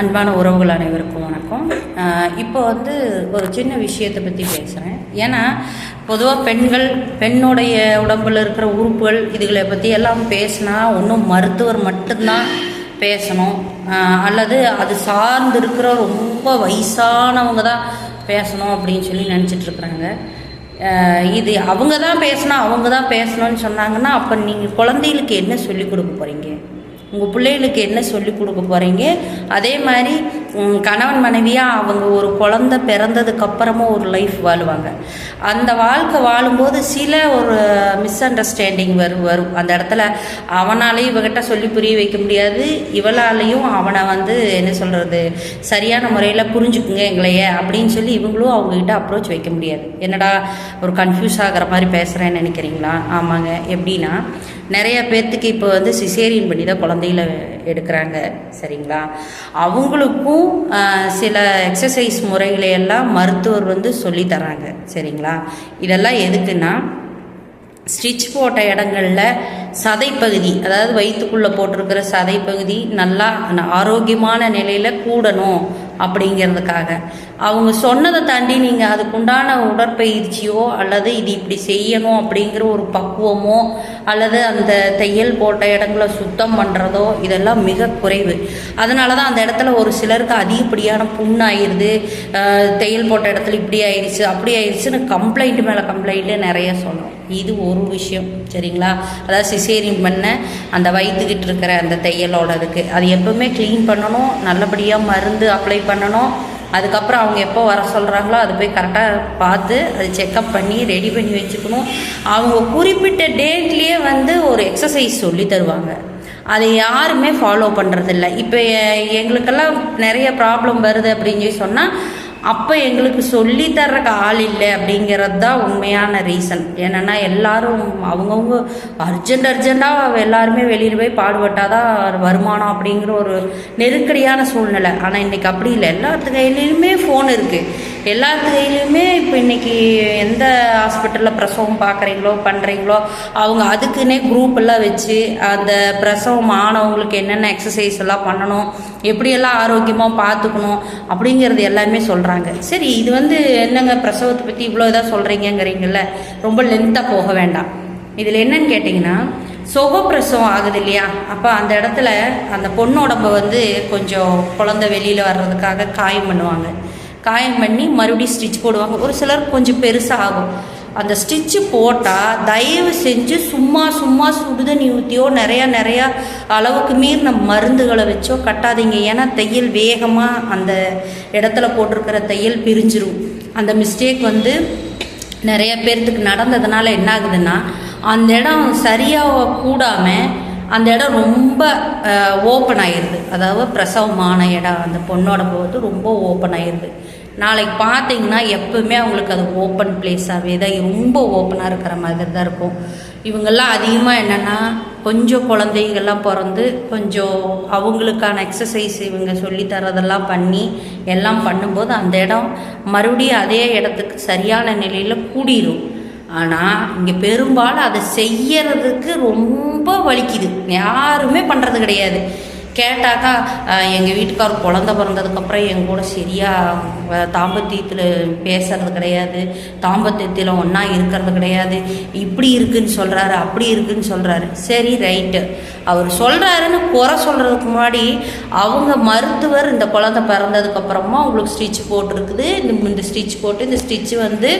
அன்பான உறவுகள் அனைவருக்கும் வணக்கம். இப்போ வந்து ஒரு சின்ன விஷயத்தை பற்றி பேசுகிறேன் ஏன்னா பொதுவாக பெண்கள் பெண்ணுடைய உடம்பில் இருக்கிற உறுப்புகள் இதுகளை பற்றி எல்லாம் பேசினா ஒன்றும் மருத்துவர் மட்டும்தான் பேசணும். அல்லது அது சார்ந்து இருக்கிற ரொம்ப வயசானவங்க தான் பேசணும் அப்படின்னு சொல்லி நினச்சிட்டு இருக்கிறாங்க. இது அவங்க தான் பேசணும் அவங்க தான் பேசணும்னு சொன்னாங்கன்னா அப்போ நீங்கள் குழந்தைகளுக்கு என்ன சொல்லிக் கொடுக்க போகிறீங்க உங்கள் பிள்ளைகளுக்கு என்ன சொல்லி கொடுக்க போகிறீங்க அதே மாதிரி கணவன் மனைவியாக அவங்க ஒரு குழந்த பிறந்ததுக்கு அப்புறமும் ஒரு லைஃப் வாழுவாங்க. அந்த வாழ்க்கை வாழும்போது சில ஒரு மிஸ் அண்டர்ஸ்டாண்டிங் வரும். வரும் அந்த இடத்துல அவனாலையும் இவகிட்ட சொல்லி புரிய வைக்க முடியாது. இவளாலையும் அவனை வந்து என்ன சொல்கிறது சரியான முறையில் புரிஞ்சுக்குங்க எங்களைய அப்படின்னு சொல்லி இவங்களும் அவங்ககிட்ட அப்ரோச் வைக்க முடியாது. என்னடா ஒரு கன்ஃபியூஸ் ஆகிற மாதிரி பேசுகிறேன்னு நினைக்கிறீங்களா? ஆமாங்க. எப்படின்னா நிறைய பேர்த்துக்கு இப்போ வந்து சிசேரியன் பண்ணி தான் குழந்தையில எடுக்கிறாங்க. சரிங்களா? அவங்களுக்கும் சில எக்ஸசைஸ் முறைகளை எல்லாம் மருத்துவர் வந்து சொல்லி தராங்க சரிங்களா? இதெல்லாம் எதுக்குன்னா ஸ்டிச் போட்ட இடங்கள்ல சதைப்பகுதி அதாவது வயிற்றுக்குள்ளே போட்டிருக்கிற சதைப்பகுதி நல்லா ஆரோக்கியமான நிலையில் கூடணும் அப்படிங்கிறதுக்காக. அவங்க சொன்னதை தாண்டி நீங்கள் அதுக்குண்டான உடற்பயிற்சியோ அல்லது இது இப்படி செய்யணும் அப்படிங்கிற ஒரு பக்குவமோ அல்லது அந்த தையல் போட்ட இடங்களை சுத்தம் பண்ணுறதோ இதெல்லாம் மிக குறைவு. அதனால தான் அந்த இடத்துல ஒரு சிலருக்கு அதிகப்படியான புண்ணாயிருது தையல் போட்ட இடத்துல இப்படி ஆயிடுச்சு அப்படி ஆயிடுச்சுன்னு கம்ப்ளைண்ட் மேலே கம்ப்ளைண்ட்டு நிறைய சொல்லும் இது ஒரு விஷயம் சரிங்களா? அதாவது சிசேரின் பண்ண அந்த வயிற்றுக்கிட்டு இருக்கிற அந்த தையலோடதுக்கு. அது எப்பவுமே க்ளீன் பண்ணணும் நல்லபடியாக மருந்து அப்ளை பண்ணணும். அதுக்கப்புறம் அவங்க எப்போ வர சொல்கிறாங்களோ அது போய் கரெக்டாக பார்த்து அது செக்கப் பண்ணி ரெடி பண்ணி வச்சுக்கணும். அவங்க குறிப்பிட்ட டேட்லேயே வந்து ஒரு எக்ஸசைஸ் சொல்லி தருவாங்க. அதை யாருமே ஃபாலோ பண்ணுறதில்ல இப்போ எங்களுக்கெல்லாம் நிறைய ப்ராப்ளம் வருது அப்படின்னு சொல்லி சொன்னால் அப்போ எங்களுக்கு சொல்லித்தர்றக்கு ஆள் இல்லை அப்படிங்கிறது தான் உண்மையான ரீசன் என்னென்னா எல்லாரும் அவங்கவுங்க அர்ஜென்ட் அர்ஜெண்ட்டாக எல்லாருமே வெளியில் போய் பாடுபட்டால் தான் வருமானம் அப்படிங்கிற ஒரு நெருக்கடியான சூழ்நிலை. ஆனால் இன்றைக்கி அப்படி இல்லை. எல்லாத்து கையிலையுமே ஃபோன் இருக்குது எல்லார் கையிலையுமே இப்போ இன்றைக்கி எந்த ஹாஸ்பிட்டலில் பிரசவம் பார்க்குறீங்களோ பண்ணுறீங்களோ அவங்க அதுக்குன்னே குரூப்பெல்லாம் வச்சு அந்த பிரசவம் ஆனவங்களுக்கு என்னென்ன எக்ஸசைஸ் எல்லாம் பண்ணணும் எப்படியெல்லாம் ஆரோக்கியமாக பார்த்துக்கணும் அப்படிங்கிறது எல்லாமே சொல்கிறாங்க சரி இது வந்து என்னங்க பிரசவத்தை பற்றி இவ்வளோ இதாக சொல்கிறீங்கங்கிறீங்கல்ல ரொம்ப லென்த்தாக போக வேண்டாம். இதில் என்னன்னு கேட்டிங்கன்னா சுகப்பிரசவம் ஆகுது இல்லையா? அப்போ அந்த இடத்துல அந்த பொண்ணு உடம்ப வந்து கொஞ்சம் குழந்தை வெளியில் வர்றதுக்காக காயம் பண்ணுவாங்க. காயம் பண்ணி மறுபடியும் ஸ்டிச் போடுவாங்க. ஒரு சிலர் கொஞ்சம் பெருசாக ஆகும் அந்த ஸ்டிச்சு போட்டால் தயவு செஞ்சு சும்மா சும்மா சுடுதண்ணி ஊற்றியோ நிறையா நிறையா அளவுக்கு மீறின மருந்துகளை வச்சோ கட்டாதீங்க. ஏன்னா தையல் வேகமாக அந்த இடத்துல போட்டிருக்கிற தையல் பிரிஞ்சிரும். அந்த மிஸ்டேக் வந்து நிறைய பேர்த்துக்கு நடந்ததுனால என்ன ஆகுதுன்னா அந்த இடம் சரியாக கூடாமல் அந்த இடம் ரொம்ப ஓப்பன் ஆயிடுது அதாவது பிரசவமான இடம். அந்த பொண்ணோட போது ரொம்ப ஓப்பன் ஆயிடுது நாளைக்கு பார்த்தீங்கன்னா எப்பவுமே அவங்களுக்கு அது ஓப்பன் பிளேஸாகவே தான் ரொம்ப ஓப்பனாக இருக்கிற மாதிரி தான் இருக்கும். இவங்கெல்லாம் அதிகமாக என்னென்னா கொஞ்சம் குழந்தைகள்லாம் பிறந்து கொஞ்சம் அவங்களுக்கான எக்ஸசைஸ் இவங்க சொல்லி தரதெல்லாம் பண்ணி எல்லாம் பண்ணும்போது அந்த இடம் மறுபடியும் அதே இடத்துக்கு சரியான நிலையில் கூடிரும். ஆனால் இங்கே பெரும்பாலும் அதை செய்யறதுக்கு ரொம்ப வலிக்குது. யாருமே பண்ணுறது கிடையாது. கேட்டாக்கா எங்கள் வீட்டுக்கார் குழந்த பிறந்ததுக்கப்புறம் என் கூட சரியாக தாம்பத்தியத்தில் பேசுறது கிடையாது. தாம்பத்தியத்தில் ஒன்றா இருக்கிறது கிடையாது. இப்படி இருக்குன்னு சொல்கிறாரு அப்படி இருக்குன்னு சொல்கிறாரு சரி ரைட்டு. அவர் சொல்கிறாருன்னு குறை சொல்கிறதுக்கு முன்னாடி அவங்க மருத்துவர் இந்த குழந்த பிறந்ததுக்கப்புறமா உங்களுக்கு ஸ்டிச் போட்டிருக்குது. இந்த இந்த ஸ்டிச் போட்டு இந்த ஸ்டிச் வந்து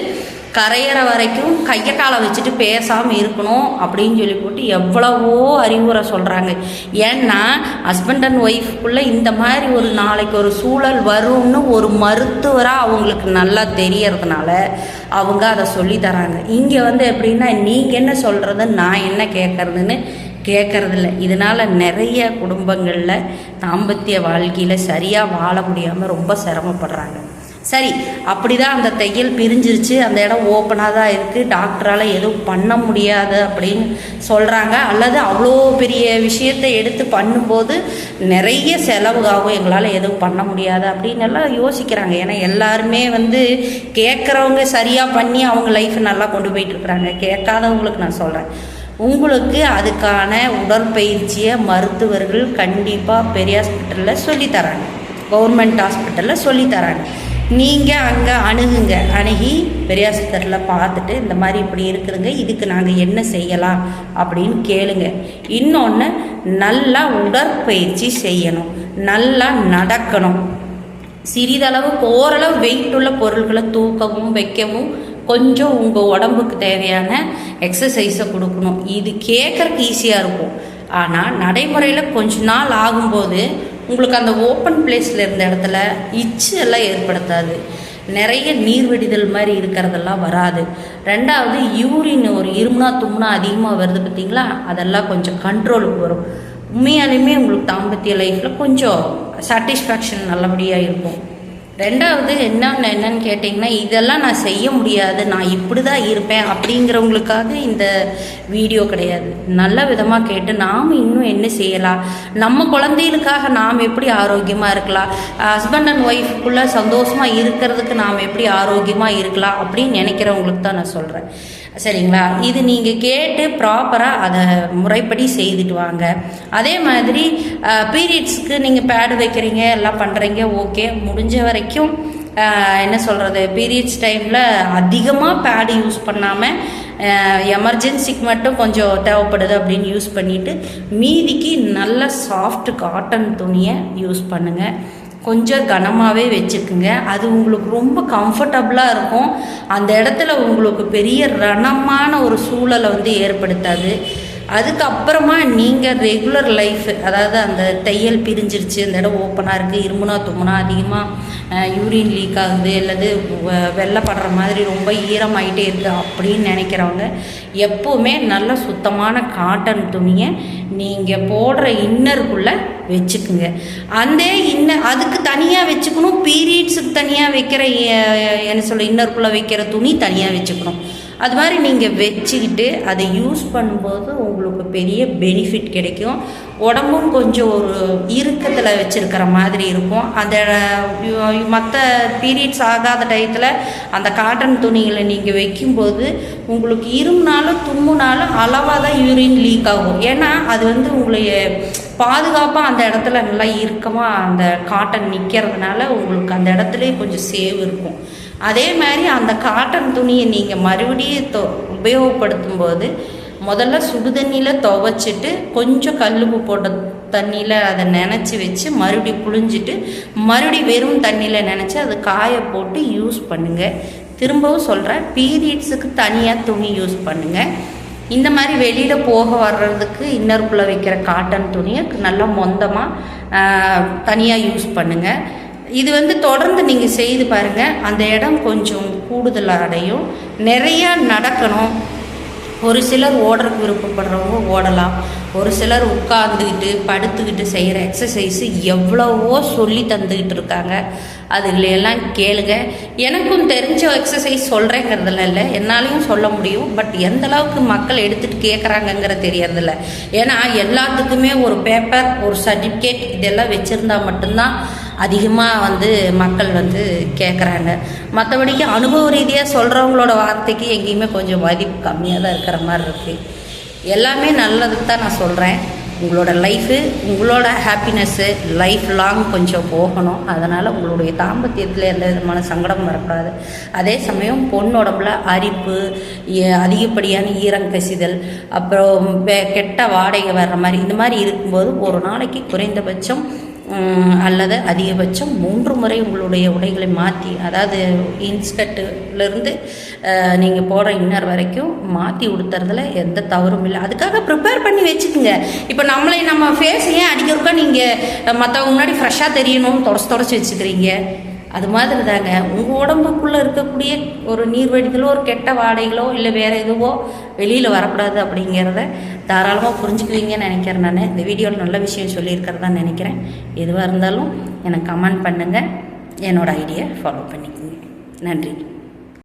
கரையிற வரைக்கும் கையை காலை வச்சுட்டு பேசாமல் இருக்கணும் அப்படின்னு சொல்லி போட்டு எவ்வளவோ அறிவுரை சொல்கிறாங்க ஏன்னா ஹஸ்பண்ட் அண்ட் ஒய்ஃப்குள்ளே இந்த மாதிரி ஒரு நாளைக்கு ஒரு சூழல் வரும்னு ஒரு மருத்துவராக அவங்களுக்கு நல்லா தெரியறதுனால அவங்க அதை சொல்லி தராங்க. இங்கே வந்து எப்படின்னா நீங்கள் என்ன சொல்கிறது நான் என்ன கேட்குறதுன்னு கேட்கறதில்ல இதனால் நிறைய குடும்பங்களில் தாம்பத்திய வாழ்க்கையில் சரியாக வாழ முடியாமல் ரொம்ப சிரமப்படுறாங்க. சரி அப்படிதான் அந்த தையல் பிரிஞ்சிருச்சு. அந்த இடம் ஓப்பனாக தான் இருக்குது டாக்டரால் எதுவும் பண்ண முடியாது அப்படின்னு சொல்கிறாங்க அல்லது அவ்வளோ பெரிய விஷயத்தை எடுத்து பண்ணும்போது நிறைய செலவு ஆகும் எங்களால் எதுவும் பண்ண முடியாது அப்படின்னு எல்லாம் யோசிக்கிறாங்க. ஏன்னா எல்லாருமே வந்து கேட்குறவங்க சரியாக பண்ணி அவங்க லைஃப் நல்லா கொண்டு போயிட்டுருக்குறாங்க கேட்காதவங்களுக்கு நான் சொல்கிறேன் உங்களுக்கு அதுக்கான உடற்பயிற்சியை மருத்துவர்கள் கண்டிப்பாக பெரிய ஹாஸ்பிட்டலில் சொல்லித்தராங்க கவர்மெண்ட் ஹாஸ்பிட்டலில் சொல்லித்தராங்க நீங்கள் அங்கே அணுகுங்க. அணுகி பெரியாஸ்பத்திரியில் பார்த்துட்டு இந்த மாதிரி இப்படி இருக்குதுங்க இதுக்கு நாங்கள் என்ன செய்யலாம் அப்படின்னு கேளுங்க. இன்னொன்று நல்லா உடற்பயிற்சி செய்யணும். நல்லா நடக்கணும். சிறிதளவு ஓரளவு வெயிட் உள்ள பொருட்களை தூக்கவும் வைக்கவும் கொஞ்சம் உங்கள் உடம்புக்கு தேவையான எக்ஸசைஸை கொடுக்கணும். இது கேட்குறக்கு ஈஸியாக இருக்கும். ஆனால் நடைமுறையில் கொஞ்ச நாள் ஆகும்போது உங்களுக்கு அந்த ஓப்பன் பிளேஸில் இருந்த இடத்துல இச்சு எல்லாம் ஏற்படுத்தாது. நிறைய நீர் வெடிதல் மாதிரி இருக்கிறதெல்லாம் வராது. ரெண்டாவது யூரின் ஒரு இருமுனா தும்னா அதிகமாக வருது பார்த்தீங்களா? அதெல்லாம் கொஞ்சம் கண்ட்ரோலுக்கு வரும். உண்மையாலுமே உங்களுக்கு தாம்பத்திய லைஃப்பில் கொஞ்சம் சாட்டிஸ்ஃபேக்ஷன் நல்லபடியாக இருக்கும். ரெண்டாவது என்ன என்னன்னு கேட்டிங்கன்னா இதெல்லாம் நான் செய்ய முடியாது நான் இப்படி தான் இருப்பேன் அப்படிங்கிறவங்களுக்காக இந்த வீடியோ கிடையாது. நல்ல விதமாக கேட்டு நாம் இன்னும் என்ன செய்யலாம்? நம்ம குழந்தைகளுக்காக நாம் எப்படி ஆரோக்கியமாக இருக்கலாம்? ஹஸ்பண்ட் அண்ட் ஒய்ஃப்குள்ளே சந்தோஷமாக இருக்கிறதுக்கு நாம் எப்படி ஆரோக்கியமாக இருக்கலாம் அப்படின்னு நினைக்கிறவங்களுக்கு தான் நான் சொல்கிறேன் சரிங்களா? இது நீங்கள் கேட்டு ப்ராப்பராக அதை முறைப்படி செய்துட்டு வாங்க. அதே மாதிரி பீரியட்ஸ்க்கு நீங்கள் பேடு வைக்கிறீங்க எல்லாம் பண்ணுறீங்க ஓகே முடிஞ்ச வரைக்கும் என்ன சொல்கிறது பீரியட்ஸ் டைமில் அதிகமாக பேடு யூஸ் பண்ணாமல் எமர்ஜென்சிக்கு மட்டும் கொஞ்சம் தேவைப்படுது அப்படின்னு யூஸ் பண்ணிவிட்டு மீதிக்கு நல்ல சாஃப்ட் காட்டன் துணியை யூஸ் பண்ணுங்கள் கொஞ்சம் கனமாகவே வச்சுக்குங்க அது உங்களுக்கு ரொம்ப கம்ஃபர்டபுளாக இருக்கும். அந்த இடத்துல உங்களுக்கு பெரிய ரணமான ஒரு சூழலை வந்து ஏற்படுத்தாது. அதுக்கப்புறமா நீங்கள் ரெகுலர் லைஃப் அதாவது அந்த தையல் பிரிஞ்சிருச்சு அந்த இடம் ஓப்பனாக இருக்குது இருமுனா தும்முனா அதிகமாக யூரின் லீக் ஆகுது அல்லது வெ- வெள்ளைப்படுற மாதிரி ரொம்ப ஈரமாயிட்டே இருக்குது அப்படின்னு நினைக்கிறவங்க எப்போவுமே நல்ல சுத்தமான காட்டன் துணியை நீங்கள் போடுற இன்னருக்குள்ளே வச்சுக்குங்க. அந்த இன்ன அதுக்கு தனியாக வச்சுக்கணும் பீரியட்ஸுக்கு தனியாக வைக்கிற என்ன சொல்ல இன்னருக்குள்ளே வைக்கிற துணி தனியாக வச்சுக்கணும். அது மாதிரி நீங்கள் வச்சுக்கிட்டு அதை யூஸ் பண்ணும்போது உங்களுக்கு பெரிய பெனிஃபிட் கிடைக்கும். உடம்பும் கொஞ்சம் ஒரு இறுக்கத்தில் வச்சுருக்கிற மாதிரி இருக்கும். அந்த மற்ற பீரியட்ஸ் ஆகாத டயத்தில் அந்த காட்டன் துணிகளை நீங்கள் வைக்கும்போது உங்களுக்கு இருமுனாலும் தும்முனாலும் அளவாக தான் யூரின் லீக் ஆகும். ஏன்னா அது வந்து உங்களுடைய பாதுகாப்பாக அந்த இடத்துல நல்லா இறுக்கமாக அந்த காட்டன் நிற்கிறதுனால உங்களுக்கு அந்த இடத்துலேயே கொஞ்சம் சேவ் இருக்கும். அதே மாதிரி அந்த காட்டன் துணியை நீங்கள் மறுபடியும் தொ உபயோகப்படுத்தும் போது முதல்ல சுடுதண்ணியில் துவைச்சிட்டு கொஞ்சம் கல்லுப்பு போட்ட தண்ணியில் அதை நினச்சி வச்சு மறுபடியும் புழிஞ்சிட்டு மறுபடி வெறும் தண்ணியில் நினச்சி அதை காய போட்டு யூஸ் பண்ணுங்கள் திரும்பவும் சொல்கிறேன் பீரியட்ஸுக்கு தனியாக துணி யூஸ் பண்ணுங்கள் இந்த மாதிரி வெளியில் போக வர்றதுக்கு இன்னருக்குள்ளே வைக்கிற காட்டன் துணியை நல்லா மொந்தமாக தனியாக யூஸ் பண்ணுங்கள் இது வந்து தொடர்ந்து நீங்கள் செய்து பாருங்கள் அந்த இடம் கொஞ்சம் கூடுதலாக அடையும். நிறையா நடக்கணும். ஒரு சிலர் ஓடுறதுக்கு விருப்பப்படுறவங்க ஓடலாம். ஒரு சிலர் உட்கார்ந்துக்கிட்டு படுத்துக்கிட்டு செய்கிற எக்ஸசைஸு எவ்வளவோ சொல்லி தந்துக்கிட்டு இருக்காங்க. அதுகளை எல்லாம் கேளுங்க. எனக்கும் தெரிஞ்ச எக்ஸசைஸ் சொல்கிறேங்கிறதுல இல்லை. என்னாலையும் சொல்ல முடியும். பட் எந்த அளவுக்கு மக்கள் எடுத்துகிட்டு கேட்குறாங்கங்கிற தெரியறதில்ல. ஏன்னா எல்லாத்துக்குமே ஒரு பேப்பர் ஒரு சர்டிஃபிகேட் இதெல்லாம் வச்சுருந்தா மட்டும்தான் அதிகமாக வந்து மக்கள் வந்து கேட்குறாங்க மற்றபடிக்கு அனுபவ ரீதியாக சொல்கிறவங்களோட வார்த்தைக்கு எங்கேயுமே கொஞ்சம் மதிப்பு கம்மியாக தான் இருக்கிற மாதிரி இருக்குது எல்லாமே நல்லதுக்கு தான் நான் சொல்கிறேன் உங்களோட லைஃபு உங்களோட ஹாப்பினஸ்ஸு லைஃப் லாங் கொஞ்சம் போகணும். அதனால் உங்களுடைய தாம்பத்தியத்தில் எந்த விதமான சங்கடம் வரக்கூடாது. அதே சமயம் பொண்ணு உடம்புல அரிப்பு அதிகப்படியான ஈரங் கசிதல் அப்புறம் கெட்ட வாடகை வர்ற மாதிரி இந்த மாதிரி இருக்கும்போது ஒரு நாளைக்கு குறைந்தபட்சம் அல்லது அதிகபட்சம் மூன்று முறை உங்களுடைய உடைகளை மாற்றி அதாவது இன்ஸ்கர்ட்டுலேருந்து நீங்கள் போடுற இன்னர் வரைக்கும் மாற்றி உடுத்துறதுல எந்த தவறும் இல்லை. அதுக்காக ப்ரிப்பேர் பண்ணி வச்சுக்கோங்க. இப்போ நம்மளை நம்ம ஃபேஸ் ஏன் அடிக்கிறக்கா நீங்கள் மற்றவங்க முன்னாடி ஃப்ரெஷ்ஷாக தெரியணும்னு தொடச்சி தொடச்சி வச்சுக்கிறீங்க. அது மாதிரி தாங்க. உங்கள் உடம்புக்குள்ளே இருக்கக்கூடிய ஒரு நீர்வடிகளோ ஒரு கெட்ட வாடைகளோ இல்லை வேறு எதுவோ வெளியில் வரக்கூடாது அப்படிங்கிறத தாராளமாக புரிஞ்சுக்குவீங்கன்னு நினைக்கிறேன் நான். இந்த வீடியோவில் நல்ல விஷயம் சொல்லியிருக்கிறதா நினைக்கிறேன். எதுவாக இருந்தாலும் எனக்கு கமெண்ட் பண்ணுங்கள் என்னோடய ஐடியை ஃபாலோ பண்ணிக்கோங்க. நன்றி.